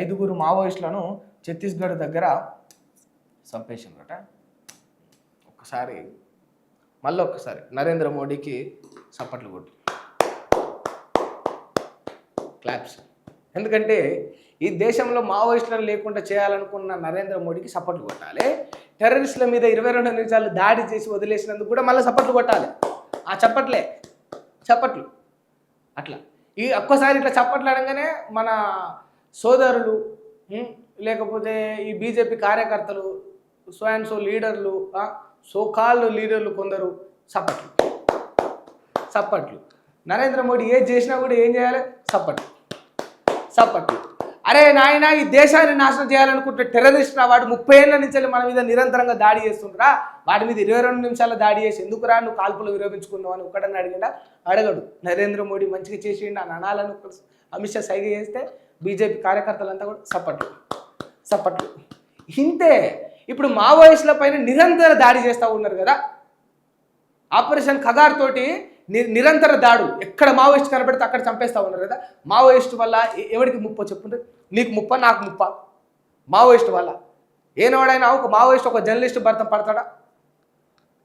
ఐదుగురు మావోయిస్టులను ఛత్తీస్గఢ్ దగ్గర చంపేసిందట ఒక్కసారి మళ్ళీ ఒక్కసారి నరేంద్ర మోడీకి సప్పట్లు కొట్టు. క్లాప్స్ ఎందుకంటే ఈ దేశంలో మావోయిస్టులను లేకుండా చేయాలనుకున్న నరేంద్ర మోడీకి సపోర్ట్లు కొట్టాలి. టెర్రరిస్టుల మీద ఇరవై రెండు నిమిషాలు దాడి చేసి వదిలేసినందుకు కూడా మళ్ళీ సపోర్ట్లు కొట్టాలి. ఆ చప్పట్లే చప్పట్లు. అట్లా. ఈ ఒక్కసారి ఇట్లా చప్పట్లు అనగానే మన సోదరులు లేకపోతే ఈ బీజేపీ కార్యకర్తలు సో అండ్ సో లీడర్లు సో కాళ్ళు లీడర్లు కొందరు సప్పట్లు సప్పట్లు నరేంద్ర మోడీ ఏది చేసినా కూడా ఏం చేయాలి? సప్పట్లు సప్పట్లు అరే నాయన ఈ దేశాన్ని నాశనం చేయాలనుకుంటే టెర్రరిస్ట్ రా వాడు ముప్పై ఏళ్ళ నుంచి మన మీద నిరంతరంగా దాడి చేస్తుంటారా వాటి మీద ఇరవై రెండు నిమిషాల దాడి చేసి ఎందుకురా నువ్వు కాల్పులు విరమించుకున్నావు అని ఒక్కడని అడిగిండా? అడగడు. నరేంద్ర మోడీ మంచిగా చేసిండు అని అనాలని అమిత్ షా సైగ చేస్తే బీజేపీ కార్యకర్తలంతా కూడా సప్పట్లు. సప్పట్లు. ఇంతే. ఇప్పుడు మావోయిస్టుల పైన నిరంతర దాడి చేస్తూ ఉన్నారు కదా. ఆపరేషన్ ఖగార్ తోటి నిరంతర దాడు. ఎక్కడ మావోయిస్ట్ కనబడితే అక్కడ చంపేస్తూ ఉన్నారు కదా. మావోయిస్ట్ వల్ల ఎవరికి ముప్పో చెప్పుండ్రి? నీకు ముప్ప నాకు ముప్ప. మావోయిస్ట్ వల్ల. ఏనాడైనా ఒక మావోయిస్ట్ ఒక జర్నలిస్ట్ భర్తం పడతాడా?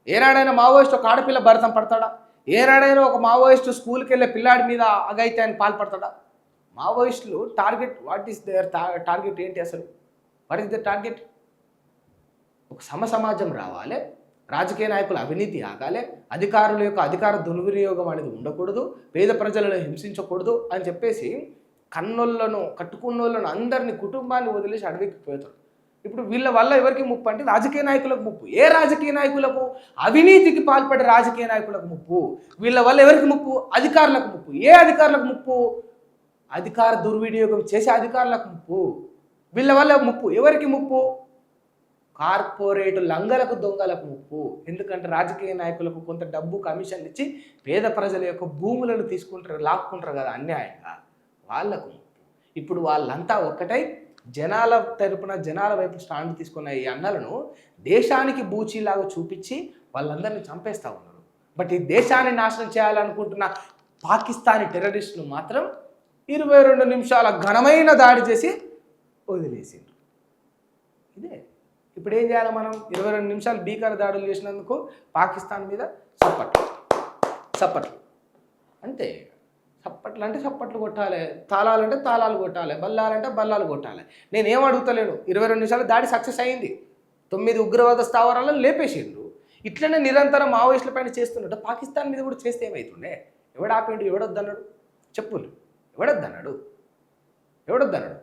ఏనాడైనా మావోయిస్ట్ ఒక ఆడపిల్ల భర్తం పడతాడా? ఏనాడైనా ఒక మావోయిస్ట్ స్కూల్కి వెళ్ళే పిల్లాడి మీద అగైత్యానికి పాల్పడతాడా? మావోయిస్టులు target what is their target ఏంటి అసలు? What is the target? ఒక సమ సమాజం రావాలి రాజకీయ నాయకుల అవినీతి ఆగాలి అధికారుల యొక్క అధికార దుర్వినియోగం అనేది ఉండకూడదు పేద ప్రజలను హింసించకూడదు అని చెప్పేసి కన్నోళ్ళను కట్టుకున్నోళ్ళను అందరిని కుటుంబాన్ని వదిలేసి అడవికి పోతారు. ఇప్పుడు వీళ్ళ వల్ల ఎవరికి ముప్పు అంటే రాజకీయ నాయకులకు ముప్పు. ఏ రాజకీయ నాయకులకు? అవినీతికి పాల్పడే రాజకీయ నాయకులకు ముప్పు. వీళ్ళ వల్ల ఎవరికి ముప్పు? అధికారులకు ముప్పు. ఏ అధికారులకు ముప్పు? అధికార దుర్వినియోగం చేసే అధికారులకు ముప్పు. వీళ్ళ వల్ల ముప్పు. ఎవరికి ముప్పు? కార్పొరేట్ లంగలకు దొంగలకు ముప్పు. ఎందుకంటే రాజకీయ నాయకులకు కొంత డబ్బు కమిషన్ ఇచ్చి పేద ప్రజల యొక్క భూములను తీసుకుంటారు లాక్కుంటారు కదా అన్యాయంగా. వాళ్ళకు ముప్పు. ఇప్పుడు వాళ్ళంతా ఒక్కటై జనాల తరపున జనాల వైపు స్టాండ్ తీసుకున్న ఈ అన్నలను దేశానికి బూచీలాగా చూపించి వాళ్ళందరినీ చంపేస్తూ ఉన్నారు. బట్ ఈ దేశాన్ని నాశనం చేయాలనుకుంటున్న పాకిస్తానీ టెర్రరిస్టులు మాత్రం ఇరవై రెండు నిమిషాల ఘనమైన దాడి చేసి వదిలేసిండ్రు. ఇదే. ఇప్పుడు ఏం చేయాలి మనం? ఇరవై రెండు నిమిషాలు భీకర దాడులు చేసినందుకు పాకిస్తాన్ మీద చప్పట్లు. చప్పట్లు. అంతే చప్పట్లు అంటే చప్పట్లు కొట్టాలి. తాళాలంటే తాళాలు కొట్టాలి. బల్లాలంటే బల్లాలు కొట్టాలి. నేను అడుగుతలేను? ఇరవై రెండు నిమిషాలు దాడి సక్సెస్ అయింది. తొమ్మిది ఉగ్రవాద స్థావరాలను లేపేసిండ్రు. ఇట్లనే నిరంతరం మావోయిస్టుల పైన చేస్తున్నట్టు పాకిస్తాన్ మీద కూడా చేస్తే ఏమవుతుండే ఎవడు ఆపిండు? ఎవడొద్దన్నాడు? చెప్పులు. ఎవడొద్దన్నాడు? ఎవడొద్దన్నాడు?